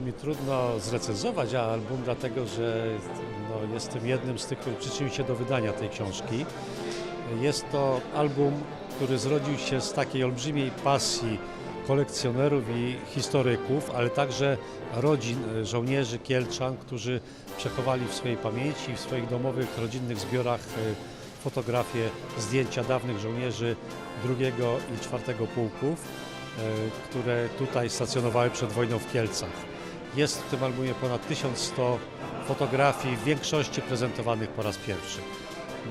Bardzo mi trudno zrecenzować album, dlatego że no, jestem jednym z tych, który przyczynił się do wydania tej książki. Jest to album, który zrodził się z takiej olbrzymiej pasji kolekcjonerów i historyków, ale także rodzin żołnierzy Kielczan, którzy przechowali w swojej pamięci, w swoich domowych, rodzinnych zbiorach e, fotografie, zdjęcia dawnych żołnierzy drugiego i czwartego pułków, e, które tutaj stacjonowały przed wojną w Kielcach. Jest w tym albumie ponad 1100 fotografii, w większości prezentowanych po raz pierwszy.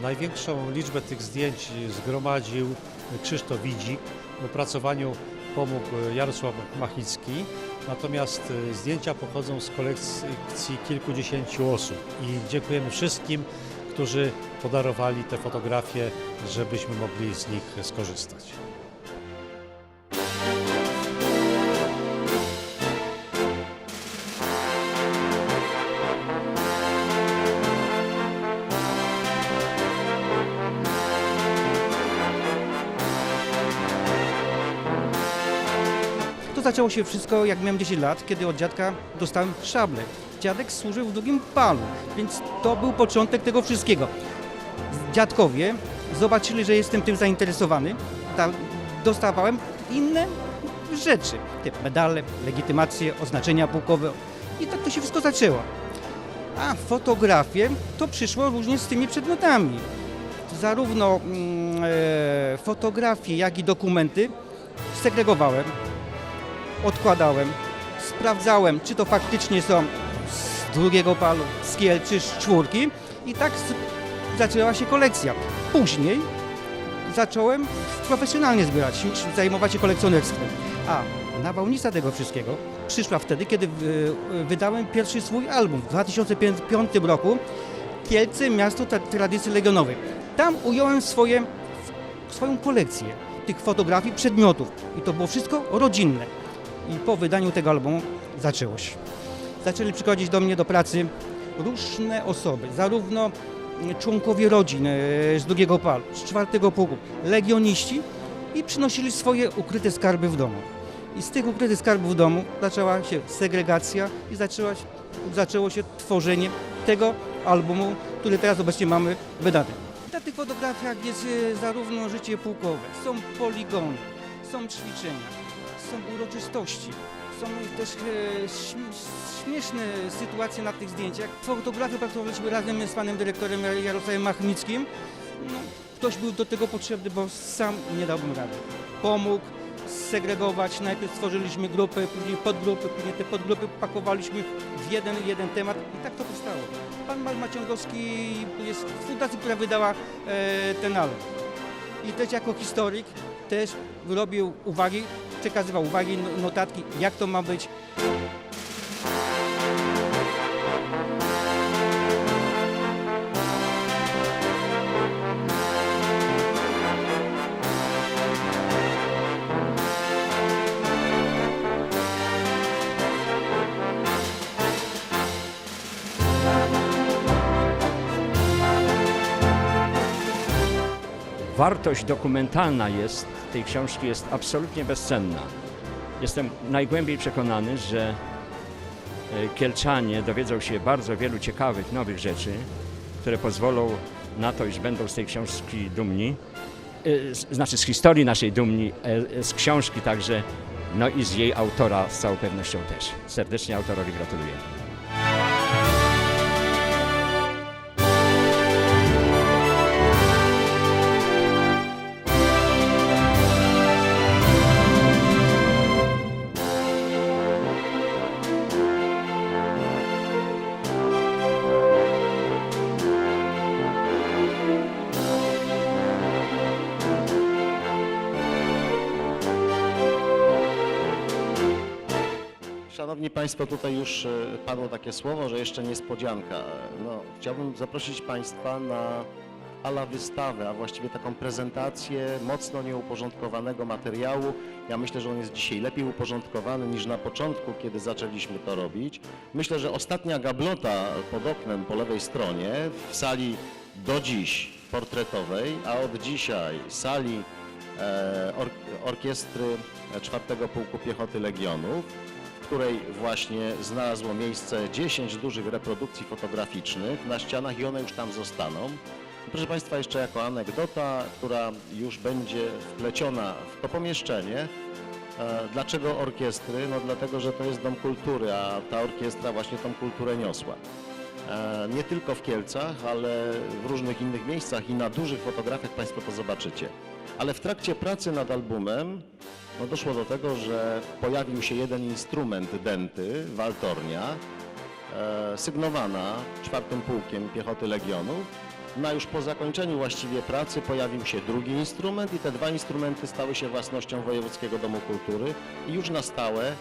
Największą liczbę tych zdjęć zgromadził Krzysztof Widzik. W opracowaniu pomógł Jarosław Machicki, natomiast e, zdjęcia pochodzą z kolekcji kilkudziesięciu osób i dziękujemy wszystkim, którzy podarowali te fotografie, żebyśmy mogli z nich skorzystać. To zaczęło się wszystko, jak miałem 10 lat, kiedy od dziadka dostałem szablę. Dziadek służył w drugim palu, więc to był początek tego wszystkiego. Dziadkowie zobaczyli, że jestem tym zainteresowany, ta, dostawałem inne rzeczy, typ medale, legitymacje, oznaczenia pułkowe i tak to się wszystko zaczęło. A fotografie to przyszło różnie z tymi przedmiotami. Zarówno mm, e, fotografie, jak i dokumenty segregowałem, odkładałem, sprawdzałem, czy to faktycznie są z drugiego palu, z czy z czwórki i tak zaczęła się kolekcja. Później zacząłem profesjonalnie zbierać, zajmować się kolekcjonerstwem. A nawałnica tego wszystkiego przyszła wtedy, kiedy wy- wydałem pierwszy swój album w 2005 roku Kielce, miasto tra- tradycji legionowej. Tam ująłem swoje, swoją kolekcję tych fotografii, przedmiotów i to było wszystko rodzinne. I po wydaniu tego albumu zaczęło się. Zaczęli przychodzić do mnie do pracy różne osoby, zarówno członkowie rodzin e, z drugiego palu, z czwartego pułku, legioniści i przynosili swoje ukryte skarby w domu. I z tych ukrytych skarbów w domu zaczęła się segregacja i zaczęła, zaczęło się tworzenie tego albumu, który teraz obecnie mamy wydany. Na tych fotografiach jest e, zarówno życie pułkowe, są poligony, są ćwiczenia, są uroczystości, są też e, śm- śmieszne sytuacje na tych zdjęciach. Fotografię pracowaliśmy razem z panem dyrektorem Jarosławem Machnickim. No, ktoś był do tego potrzebny, bo sam nie dałbym rady. Pomógł segregować, najpierw stworzyliśmy grupy, później podgrupy, później te podgrupy pakowaliśmy w jeden, jeden temat i tak to powstało. Pan Mal Maciągowski jest w fundacji, która wydała e, ten album. I też jako historyk też robił uwagi, przekazywał uwagi, no- notatki, jak to ma być. Wartość dokumentalna jest tej książki jest absolutnie bezcenna. Jestem najgłębiej przekonany, że e, Kielczanie dowiedzą się bardzo wielu ciekawych, nowych rzeczy, które pozwolą na to, iż będą z tej książki dumni. E, Znaczy z historii naszej dumni, e, z książki także, no i z jej autora z całą pewnością też. Serdecznie autorowi gratuluję. Szanowni Państwo, tutaj już e, padło takie słowo, że jeszcze niespodzianka. No, chciałbym zaprosić Państwa na ala wystawę, a właściwie taką prezentację mocno nieuporządkowanego materiału. Ja myślę, że on jest dzisiaj lepiej uporządkowany niż na początku, kiedy zaczęliśmy to robić. Myślę, że ostatnia gablota pod oknem po lewej stronie w sali do dziś portretowej, a od dzisiaj sali e, or, orkiestry 4 Pułku Piechoty Legionów której właśnie znalazło miejsce 10 dużych reprodukcji fotograficznych na ścianach i one już tam zostaną. Proszę Państwa, jeszcze jako anegdota, która już będzie wpleciona w to pomieszczenie. E, Dlaczego orkiestry? No dlatego, że to jest dom kultury, a ta orkiestra właśnie tą kulturę niosła. E, Nie tylko w Kielcach, ale w różnych innych miejscach i na dużych fotografiach Państwo to zobaczycie. Ale w trakcie pracy nad albumem no doszło do tego, że pojawił się jeden instrument denty, waltornia, e, sygnowana czwartym pułkiem piechoty Legionów. No a już po zakończeniu właściwie pracy pojawił się drugi instrument i te dwa instrumenty stały się własnością Wojewódzkiego Domu Kultury i już na stałe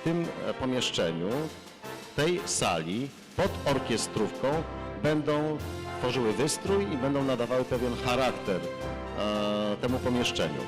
w tym e, pomieszczeniu, tej sali pod orkiestrówką będą tworzyły wystrój i będą nadawały pewien charakter e, temu pomieszczeniu.